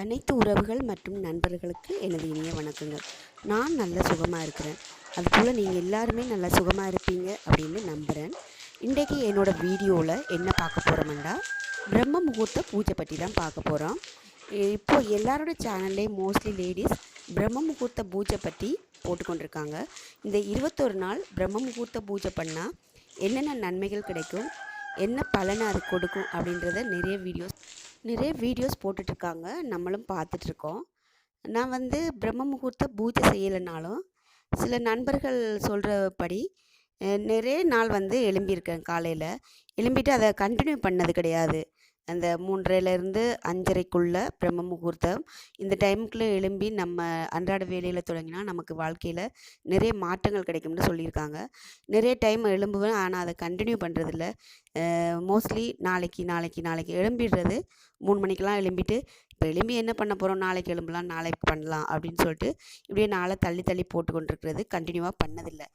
அனைத்து உறவுகள் மற்றும் நண்பர்களுக்கு எனது இனிய வணக்கங்கள். நான் நல்ல சுகமாக இருக்கிறேன். அதுபோல் நீங்கள் எல்லாருமே நல்லா சுகமாக இருப்பீங்க அப்படின்னு நம்புகிறேன் இன்றைக்கு என்னோடய வீடியோவில் என்ன பார்க்க போகிறோம்னா பிரம்ம முகூர்த்த பூஜை பற்றி தான் பார்க்க போகிறோம் இப்போது எல்லாரோட சேனல்லையும் மோஸ்ட்லி லேடிஸ் பிரம்ம முகூர்த்த பூஜை பற்றி போட்டுக்கொண்டிருக்காங்க. இந்த இருபத்தொரு நாள் பிரம்ம முகூர்த்த பூஜை பண்ணால் என்னென்ன நன்மைகள் கிடைக்கும் என்ன பலனை அது கொடுக்கும் அப்படின்றத நிறைய வீடியோஸ் நிறைய வீடியோஸ் போட்டுட்ருக்காங்க. நம்மளும் பார்த்துட்ருக்கோம். நான் வந்து பிரம்ம முகூர்த்த பூஜை செய்யலைனாலும் சில நண்பர்கள் சொல்கிறபடி நிறைய நாள் வந்து எழும்பியிருக்கேன் காலையில். எழும்பிட்டு அதை கண்டினியூ பண்ணது கிடையாது. அந்த மூன்றரைலேருந்து அஞ்சரைக்குள்ளே பிரம்ம முகூர்த்தம். இந்த டைமுக்குள்ளே எழும்பி நம்ம அன்றாட வேலையில் தொடங்கினா நமக்கு வாழ்க்கையில் நிறைய மாற்றங்கள் கிடைக்கும்னு சொல்லியிருக்காங்க. நிறைய டைம் எழும்புவேன் ஆனால் அதை கண்டினியூ பண்ணுறதில்ல மோஸ்ட்லி நாளைக்கு நாளைக்கு நாளைக்கு எழும்பிடுறது. மூணு மணிக்கெலாம் எழும்பிட்டு இப்போ எழும்பி என்ன பண்ண போகிறோம் நாளைக்கு எழும்பலாம் நாளைக்கு பண்ணலாம் அப்படின்னு சொல்லிட்டு இப்படியே நாளை தள்ளி தள்ளி போட்டு கொண்டிருக்கிறது கண்டினியூவாக பண்ணதில்லை.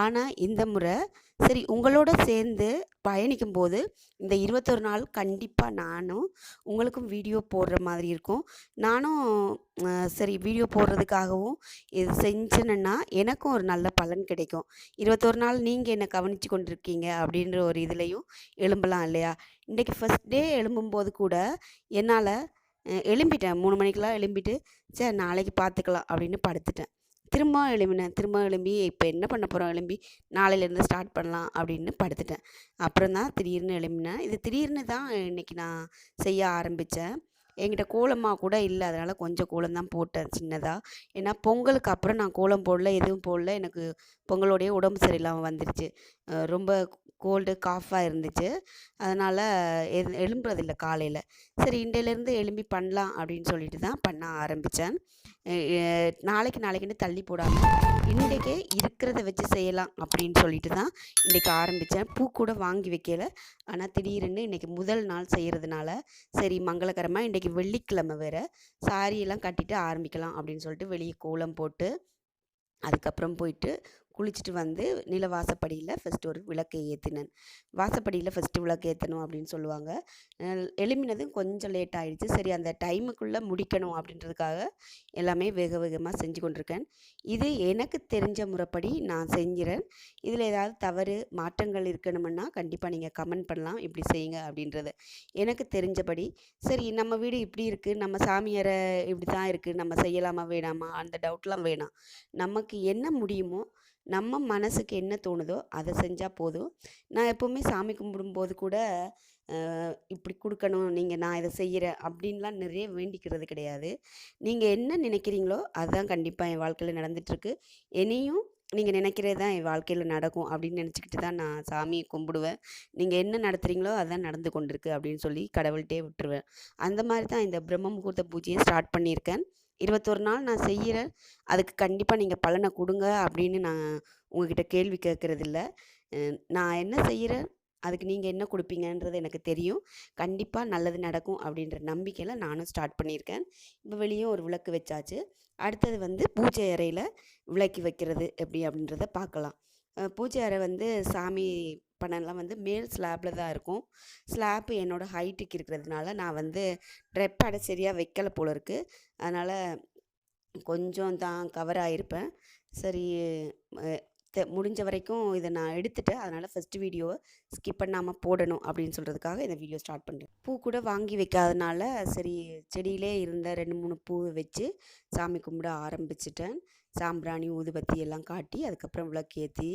ஆனால் இந்த முறை சரி உங்களோட சேர்ந்து பயணிக்கும் போது இந்த இருபத்தொரு நாள் கண்டிப்பாக நானும் உங்களுக்கும் வீடியோ போடுற மாதிரி இருக்கும். நானும் சரி வீடியோ போடுறதுக்காகவும் இது செஞ்சேன்னா எனக்கும் ஒரு நல்ல பலன் கிடைக்கும். இருபத்தொரு நாள் நீங்கள் என்னை கவனித்து கொண்டிருக்கீங்க அப்படின்ற ஒரு இதுலேயும் எழும்பலாம் இல்லையா? இன்றைக்கி ஃபஸ்ட் டே எழும்பும்போது கூட என்னால் எழும்பிட்டேன். மூணு மணிக்கெலாம் எழும்பிட்டு சரி நாளைக்கு பார்த்துக்கலாம் அப்படின்னு படுத்துட்டேன். திரும்ப எழும்பினேன். திரும்ப எழும்பி இப்போ என்ன பண்ண போகிறோம் எழும்பி நாளையிலேருந்து ஸ்டார்ட் பண்ணலாம் அப்படின்னு படுத்துட்டேன். அப்புறம் தான் திடீர்னு எழும்பினேன். இது திடீர்னு தான் இன்றைக்கி நான் செய்ய ஆரம்பித்தேன் என்கிட்ட கோலமாக கூட இல்லை. அதனால் கொஞ்சம் கோலம் தான் போட்டேன் சின்னதாக ஏன்னா பொங்கலுக்கு அப்புறம் நான் கோலம் போடல எதுவும் போடல. எனக்கு பொங்கலோடைய உடம்பு சரியில்லாமல் வந்துருச்சு. ரொம்ப கோல்டு காஃபாக இருந்துச்சு. அதனால் எது எழும்புறதில்ல காலையில். சரி இன்றையிலேருந்து எழும்பி பண்ணலாம் அப்படின்னு சொல்லிட்டு தான் பண்ண ஆரம்பித்தேன் நாளைக்கு நாளைக்குன்னு தள்ளி போடாமல் இன்றைக்கே இருக்கிறத வச்சு செய்யலாம் அப்படின்னு சொல்லிட்டு தான் இன்றைக்கி ஆரம்பித்தேன் பூ கூட வாங்கி வைக்கல. ஆனால் திடீர்னு இன்றைக்கி முதல் நாள் செய்கிறதுனால சரி மங்களகரமாக இன்றைக்கி வெள்ளிக்கிழமை வேறு. சாரியெல்லாம் கட்டிட்டு ஆரம்பிக்கலாம் அப்படின்னு சொல்லிட்டு வெளியே கோலம் போட்டு அதுக்கப்புறம் போயிட்டு குளிச்சுட்டு வந்து நில வாசப்படியில் ஃபஸ்ட்டு ஒரு விளக்கை ஏற்றினேன் வாசப்படியில் ஃபஸ்ட்டு விளக்கு ஏற்றணும் அப்படின்னு சொல்லுவாங்க. அஹ் கொஞ்சம் லேட் ஆகிடுச்சு சரி அந்த டைமுக்குள்ளே முடிக்கணும் அப்படின்றதுக்காக எல்லாமே வேக வேகமாக செஞ்சு கொண்டிருக்கேன். இது எனக்கு தெரிஞ்ச முறைப்படி நான் செஞ்சுறேன். இதில் ஏதாவது தவறு மாற்றங்கள் இருக்கணும்னா கண்டிப்பாக நீங்கள் கமெண்ட் பண்ணலாம். இப்படி செய்யுங்க அப்படின்றது எனக்கு தெரிஞ்சபடி. சரி நம்ம வீடு இப்படி இருக்குது நம்ம சாமியாரை இப்படி தான் இருக்குது நம்ம செய்யலாமா வேணாமா? அந்த டவுட்லாம் வேணாம். நமக்கு என்ன முடியுமோ நம்ம மனசுக்கு என்ன தோணுதோ அதை செஞ்சால் போதும். நான் எப்போவுமே சாமி கும்பிடும்போது கூட இப்படி கொடுக்கணும் நீங்கள் நான் இதை செய்கிறேன் அப்படின்லாம் நிறைய வேண்டிக்கிறது கிடையாது. நீங்கள் என்ன நினைக்கிறீங்களோ அதுதான் கண்டிப்பாக என் வாழ்க்கையில் நடந்துகிட்ருக்கு என்னையும் நீங்கள் நினைக்கிறது தான் என் வாழ்க்கையில் நடக்கும் அப்படின்னு நினச்சிக்கிட்டு தான் நான் சாமியை கும்பிடுவேன். நீங்கள் என்ன நடத்துகிறீங்களோ அதுதான் நடந்து கொண்டிருக்கு அப்படின்னு சொல்லி கடவுள்கிட்டே விட்டுருவேன். அந்த மாதிரி தான் இந்த பிரம்ம முகூர்த்த பூஜையை ஸ்டார்ட் பண்ணியிருக்கேன். இருபத்தொரு நாள் நான் செய்கிறேன் அதுக்கு கண்டிப்பாக நீங்கள் பலனை கொடுங்க அப்படின்னு நான் உங்ககிட்ட கேள்வி கேட்குறதில்ல. நான் என்ன செய்கிறேன் அதுக்கு நீங்கள் என்ன கொடுப்பீங்கன்றது எனக்கு தெரியும். கண்டிப்பாக நல்லது நடக்கும் அப்படின்ற நம்பிக்கையில் நானும் ஸ்டார்ட் பண்ணியிருக்கேன். இப்போ வெளியும் ஒரு விளக்கு வச்சாச்சு. அடுத்தது வந்து பூஜை அறையில் விளக்கி வைக்கிறது எப்படி அப்படின்றத பார்க்கலாம். பூஜை அறை வந்து சாமி பண்ணலாம் வந்து மேல் ஸ்லாப்பில் தான் இருக்கும். ஸ்லாப் என்னோடய ஹைட்டுக்கு இருக்கிறதுனால நான் வந்து ட்ரெப்படை சரியாக வைக்கல போல இருக்குது அதனால் கொஞ்சம் தான் கவர் ஆகிருப்பேன் சரி தெ- முடிஞ்ச வரைக்கும் இதை நான் எடுத்துட்டேன் அதனால் ஃபஸ்ட்டு வீடியோவை ஸ்கிப் பண்ணாமல் போடணும் அப்படின்னு சொல்கிறதுக்காக இந்த வீடியோ ஸ்டார்ட் பண்ணுறேன் பூ கூட வாங்கி வைக்காதனால சரி செடியிலே இருந்த ரெண்டு மூணு பூ வச்சு சாமி கும்பிட ஆரம்பிச்சிட்டேன். சாம்பிராணி ஊதுபத்தி எல்லாம் காட்டி அதுக்கப்புறம் விளக்கேற்றி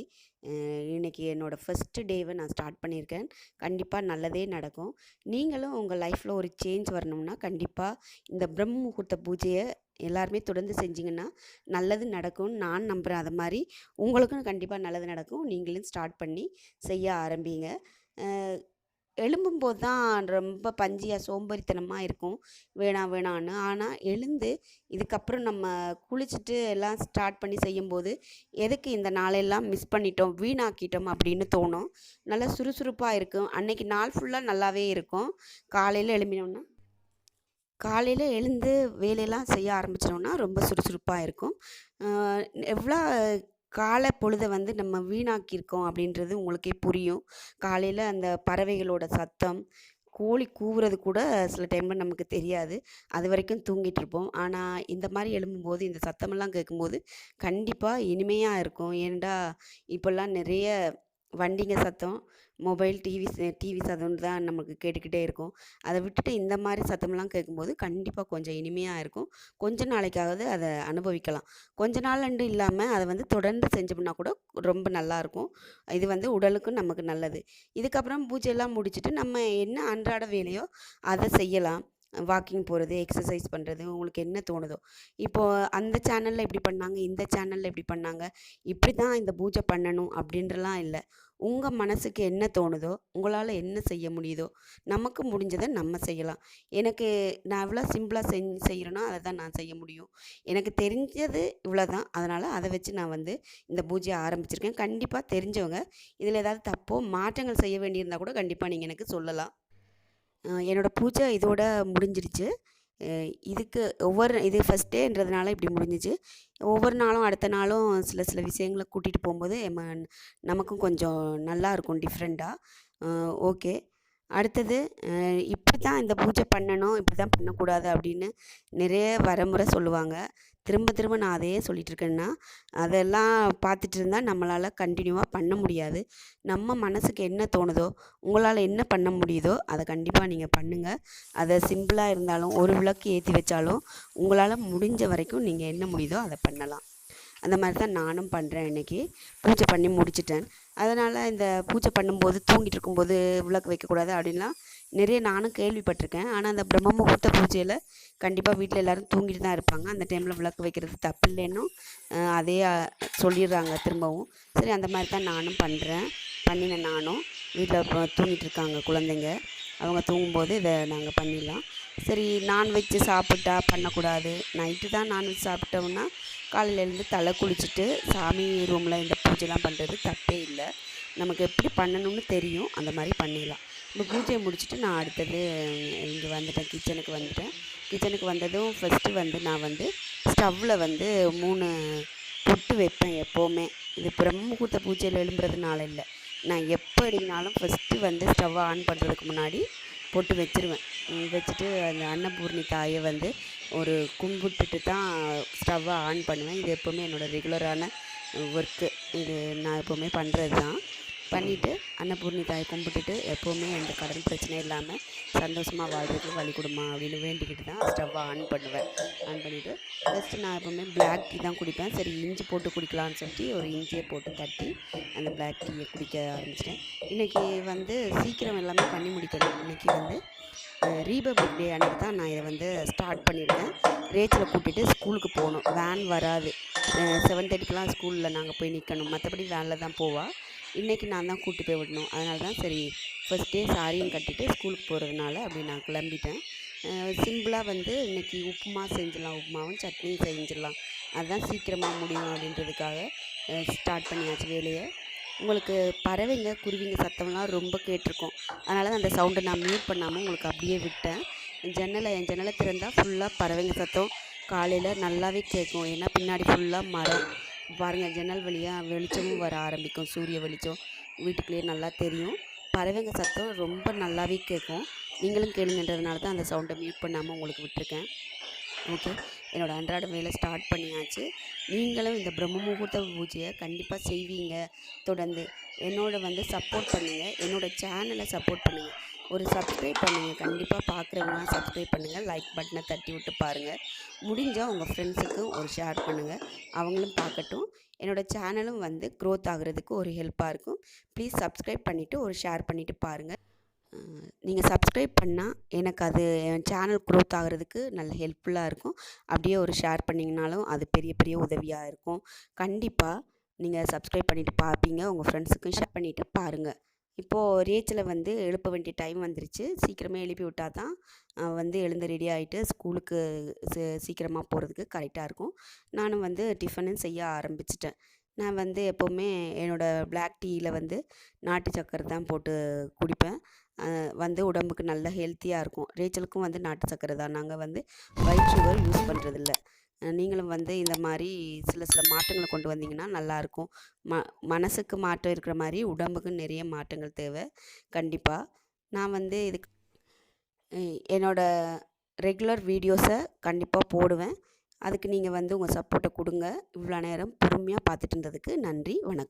இன்றைக்கி என்னோடய ஃபஸ்ட்டு டேவை நான் ஸ்டார்ட் பண்ணியிருக்கேன். கண்டிப்பாக நல்லதே நடக்கும். நீங்களும் உங்கள் லைஃப்பில் ஒரு சேஞ்ச் வரணும்னா கண்டிப்பாக இந்த பிரம்ம முகூர்த்த பூஜையை எல்லாருமே தொடர்ந்து செஞ்சிங்கன்னா நல்லது நடக்கும்னு நான் நம்புகிறேன் அது மாதிரி உங்களுக்கும் கண்டிப்பாக நல்லது நடக்கும். நீங்களும் ஸ்டார்ட் பண்ணி செய்ய ஆரம்பிங்க. எழும்பும்போது தான் ரொம்ப பஞ்சியாக சோம்பேறித்தனமாக இருக்கும். வேணாம் வேணான்னு ஆனால் எழுந்து இதுக்கப்புறம் நம்ம குளிச்சுட்டு எல்லாம் ஸ்டார்ட் பண்ணி செய்யும்போது எதுக்கு இந்த நாளெல்லாம் மிஸ் பண்ணிட்டோம் வீணாக்கிட்டோம் அப்படின்னு தோணும். நல்லா சுறுசுறுப்பாக இருக்கும். அன்னைக்கு நாள் ஃபுல்லாக நல்லாவே இருக்கும். காலையில் எழும்பினோன்னா காலையில் எழுந்து வேலையெல்லாம் செய்ய ஆரம்பிச்சிட்டோம்னா ரொம்ப சுறுசுறுப்பாக இருக்கும். எவ்வளோ காலை பொழுதை வந்து நம்ம வீணாக்கியிருக்கோம் அப்படின்றது உங்களுக்கே புரியும். காலையில் அந்த பறவைகளோட சத்தம் கோழி கூவுறது கூட சில டைமில் நமக்கு தெரியாது. அது வரைக்கும் தூங்கிட்டு இருப்போம். ஆனால் இந்த மாதிரி எழும்பும்போது இந்த சத்தமெல்லாம் கேட்கும்போது கண்டிப்பாக இனிமையாக இருக்கும். ஏன்டா இப்போல்லாம் நிறைய வண்டிங்க சத்தம் மொபைல் டிவி டிவி சத்தம்னு தான் நமக்கு கேட்டுக்கிட்டே இருக்கும். அதை விட்டுட்டு இந்த மாதிரி சத்தம்லாம் கேட்கும்போது கண்டிப்பாக கொஞ்சம் இனிமையாக இருக்கும். கொஞ்ச நாளைக்காவது அதை அனுபவிக்கலாம். கொஞ்ச நாளண்டு இல்லாமல் அதை வந்து தொடர்ந்து செஞ்சோம்னா கூட ரொம்ப நல்லாயிருக்கும் இது வந்து உடலுக்கும் நமக்கு நல்லது. இதுக்கப்புறம் பூஜையெல்லாம் முடிச்சுட்டு நம்ம என்ன அன்றாட வேலையோ அதை செய்யலாம். வாக்கிங் போகிறது எக்ஸசைஸ் பண்ணுறது உங்களுக்கு என்ன தோணுதோ. இப்போது அந்த சேனலில் இப்படி பண்ணாங்க இந்த சேனலில் இப்படி பண்ணாங்க இப்படி தான் இந்த பூஜை பண்ணணும் அப்படின்றலாம் இல்லை. உங்கள் மனசுக்கு என்ன தோணுதோ உங்களால் என்ன செய்ய முடியுதோ நமக்கு முடிஞ்சதை நம்ம செய்யலாம். எனக்கு நான் எவ்வளோ சிம்பிளாக செஞ் செய்கிறேனோ அதை தான் நான் செய்ய முடியும். எனக்கு தெரிஞ்சது இவ்வளோ தான் அதனால் அதை வச்சு நான் வந்து இந்த பூஜையை ஆரம்பிச்சிருக்கேன். கண்டிப்பாக தெரிஞ்சவங்க இதில் ஏதாவது தப்போ மாற்றங்கள் செய்ய வேண்டியிருந்தால் கூட கண்டிப்பாக நீங்கள் எனக்கு சொல்லலாம். என்னோடய பூஜை இதோட முடிஞ்சிருச்சு இதுக்கு ஒவ்வொரு இது ஃபஸ்ட் டேன்றதுனால இப்படி முடிஞ்சிச்சு. ஒவ்வொரு நாளும் அடுத்த நாளும் சில சில விஷயங்களை கூட்டிகிட்டு போகும்போது நமக்கும் கொஞ்சம் நல்லா இருக்கும் டிஃப்ரெண்ட்டாக ஓகே அடுத்தது இப்படி தான் இந்த பூஜை பண்ணணும் இப்படி தான் பண்ணக்கூடாது அப்படின்னு நிறைய வரமுறை சொல்லுவாங்க. திரும்ப திரும்ப நான் அதையே சொல்லிகிட்டு இருக்கேன்னா அதெல்லாம் பார்த்துட்டு இருந்தால் நம்மளால் கண்டினியூவாக பண்ண முடியாது. நம்ம மனசுக்கு என்ன தோணுதோ உங்களால் என்ன பண்ண முடியுதோ அதை கண்டிப்பாக நீங்கள் பண்ணுங்கள் அதை சிம்பிளாக இருந்தாலும் ஒரு விளக்கு ஏற்றி வச்சாலும் உங்களால் முடிஞ்ச வரைக்கும் நீங்கள் என்ன முடியுதோ அதை பண்ணலாம். அந்த மாதிரி தான் நானும் பண்ணுறேன் இன்றைக்கி பூஜை பண்ணி முடிச்சிட்டேன். அதனால் இந்த பூஜை பண்ணும்போது தூங்கிட்டு இருக்கும்போது விளக்கு வைக்கக்கூடாது அப்படின்லாம் நிறைய நானும் கேள்விப்பட்டிருக்கேன். ஆனால் அந்த பிரம்ம முகூர்த்த பூஜையில் கண்டிப்பாக வீட்டில் எல்லோரும் தூங்கிட்டு தான் இருப்பாங்க. அந்த டைமில் விளக்கு வைக்கிறது தப்பு இல்லைன்னும் அதே சொல்லிடுறாங்க திரும்பவும். சரி அந்த மாதிரி தான் நானும் பண்ணுறேன் பண்ணினேன் நானும். வீட்டில் இப்போ தூங்கிட்டு இருக்காங்க குழந்தைங்க. அவங்க தூங்கும்போது இதை நாங்கள் பண்ணிடலாம். சரி நான்வெஜ்ஜு சாப்பிட்டா பண்ணக்கூடாது. நைட்டு தான் நான்வெஜ் சாப்பிட்டோம்னா காலையில் எழுந்து தலை குளிச்சுட்டு சாமி ரூமில் இந்த பூஜைலாம் பண்ணுறது தப்பே இல்லை. நமக்கு எப்படி பண்ணணும்னு தெரியும். அந்த மாதிரி பண்ணிடலாம். இப்போ பூஜையை முடிச்சுட்டு நான் அடுத்தது இங்கே வந்துட்டேன். கிச்சனுக்கு வந்துட்டேன். கிச்சனுக்கு வந்ததும் ஃபஸ்ட்டு வந்து நான் வந்து ஸ்டவ்வில் வந்து மூணு பொட்டு வைப்பேன் எப்போவுமே. இது பிரம்ம முகூர்த்த பூஜையில் எழும்புறதுனால இல்லை. நான் எப்போ எடுக்கினாலும் ஃபஸ்ட்டு வந்து ஸ்டவ்வை ஆன் பண்ணுறதுக்கு முன்னாடி போட்டு வச்சுருவேன். வச்சுட்டு அந்த அன்னபூர்ணி தாயை வந்து ஒரு கும்பிட்டுட்டு தான் ஸ்டவ்வை ஆன் பண்ணுவேன். இது எப்போவுமே என்னோடய ரெகுலரான ஒர்க்கு இது நான் எப்போவுமே பண்ணுறது தான் பண்ணிவிட்டு அன்னபூர்ணி தாயை கும்பிட்டுட்டு எப்போவுமே எந்த கடன் பிரச்சனையும் இல்லாமல் சந்தோஷமாக வாழ்றதுக்கு வழி கொடுமா அப்படின்னு வேண்டிக்கிட்டு தான் ஸ்டவ்வை ஆன் பண்ணுவேன். ஆன் பண்ணிவிட்டு ஃபஸ்ட்டு நான் எப்போவுமே பிளாக் டீ தான் குடிப்பேன். சரி இஞ்சி போட்டு குடிக்கலான்னு சொல்லிட்டு ஒரு இஞ்சியை போட்டு தட்டி அந்த பிளாக் டீயை குடிக்க ஆரம்பிச்சிட்டேன். இன்றைக்கி வந்து சீக்கிரம் எல்லாமே பண்ணி முடிக்கணும். இன்றைக்கி வந்து ரீபப்ளிக் டே அன்றைக்கி தான் நான் இதை வந்து ஸ்டார்ட் பண்ணியிருக்கேன். ரேச்சில் கூட்டிகிட்டு ஸ்கூலுக்கு போகணும். வேன் வராது. செவன் தேர்ட்டிக்கெலாம் ஸ்கூலில் நாங்கள் போய் நிற்கணும் மற்றபடி வேனில் தான் போவாள் இன்றைக்கி நான் தான் கூட்டி போய் விடணும். அதனால தான் சரி ஃபஸ்ட் டே சாரியும் கட்டிட்டு ஸ்கூலுக்கு போகிறதுனால அப்படி நான் கிளம்பிட்டேன். சிம்பிளாக வந்து இன்றைக்கி உப்புமா செஞ்சிடலாம் உப்புமாவும் சட்னியும் செஞ்சிடலாம். அதுதான் சீக்கிரமாக முடியும் அப்படின்றதுக்காக ஸ்டார்ட் பண்ணியாச்சு வேலையை. உங்களுக்கு பறவைங்க குருவிங்க சத்தம்லாம் ரொம்ப கேட்டிருக்கும். அதனால அந்த சவுண்டை நான் மியூட் பண்ணாமல் உங்களுக்கு அப்படியே விட்டேன். ஜன்னலை என் ஜன்னலை திறந்தால் ஃபுல்லாக பறவைங்க சத்தம். காலையில் நல்லாவே கேட்கும். ஏன்னா பின்னாடி ஃபுல்லாக மரம். பாருங்கள் ஜன்னல் வழியாக வெளிச்சமும் வர ஆரம்பிக்கும். சூரிய வெளிச்சம் வீட்டுக்குள்ளேயே நல்லா தெரியும். பறவைங்க சத்தம் ரொம்ப நல்லாவே கேட்கும். நீங்களும் கேளுங்கன்றதுனால தான் அந்த சவுண்டை மியூட் பண்ணாமல் உங்களுக்கு விட்டுருக்கேன். ஓகே என்னோடய அன்றாட வேலை ஸ்டார்ட் பண்ணியாச்சு. நீங்களும் இந்த பிரம்ம முகூர்த்த பூஜையை கண்டிப்பாக செய்வீங்க. தொடர்ந்து என்னோட வந்து சப்போர்ட் பண்ணுங்கள் என்னோடய சேனலை சப்போர்ட் பண்ணுங்கள் ஒரு சப்ஸ்கிரைப் பண்ணுங்கள் கண்டிப்பாக பார்க்குறவங்களாம் சப்ஸ்கிரைப் பண்ணுங்கள் லைக் பட்டனை தட்டி விட்டு பாருங்கள் முடிஞ்சால் உங்கள் ஃப்ரெண்ட்ஸுக்கும் ஒரு ஷேர் பண்ணுங்கள் அவங்களும் பார்க்கட்டும் என்னோடய சேனலும் வந்து க்ரோத் ஆகுறதுக்கு ஒரு ஹெல்ப்பாக இருக்கும். ப்ளீஸ் சப்ஸ்கிரைப் பண்ணிவிட்டு ஒரு ஷேர் பண்ணிவிட்டு பாருங்கள் நீங்கள் சப்ஸ்கிரைப் பண்ணால் எனக்கு அது என் சேனல் க்ரோத் ஆகிறதுக்கு நல்ல ஹெல்ப்ஃபுல்லாக இருக்கும். அப்படியே ஒரு ஷேர் பண்ணிங்கனாலும் அது பெரிய பெரிய உதவியாக இருக்கும். கண்டிப்பாக நீங்கள் சப்ஸ்கிரைப் பண்ணிவிட்டு பார்ப்பீங்க உங்கள் ஃப்ரெண்ட்ஸுக்கும் ஷேர் பண்ணிவிட்டு பாருங்கள் இப்போது ரேச்சலை வந்து எழுப்ப வேண்டிய டைம் வந்துருச்சு. சீக்கிரமே எழுப்பி விட்டால் தான் வந்து எழுந்து ரெடி ஆகிட்டு ஸ்கூலுக்கு சீக்கிரமாக போகிறதுக்கு கரெக்டாக இருக்கும். நானும் வந்து டிஃபனும் செய்ய ஆரம்பிச்சிட்டேன். நான் வந்து எப்போவுமே என்னோடய பிளாக் டீயில் வந்து நாட்டு சக்கரை தான் போட்டு குடிப்பேன். வந்து உடம்புக்கு நல்ல ஹெல்த்தியாக இருக்கும். ரேச்சலுக்கும் வந்து நாட்டு சக்கரை தான். நாங்கள் வந்து ஒயிட் சுகர் யூஸ் பண்ணுறதில்ல நீங்களும் வந்து இந்த மாதிரி சில சில மாற்றங்களை கொண்டு வந்தீங்கன்னா நல்லாயிருக்கும் ம மனசுக்கு மாற்றம் இருக்கிற மாதிரி உடம்புக்கு நிறைய மாற்றங்கள் தேவை. கண்டிப்பாக நான் வந்து இதுக்கு என்னோடய ரெகுலர் வீடியோஸை கண்டிப்பாக போடுவேன். அதுக்கு நீங்கள் வந்து உங்கள் சப்போர்ட்டை கொடுங்க. இவ்வளோ நேரம் பொறுமையாக பார்த்துட்டு இருந்ததுக்கு நன்றி வணக்கம்.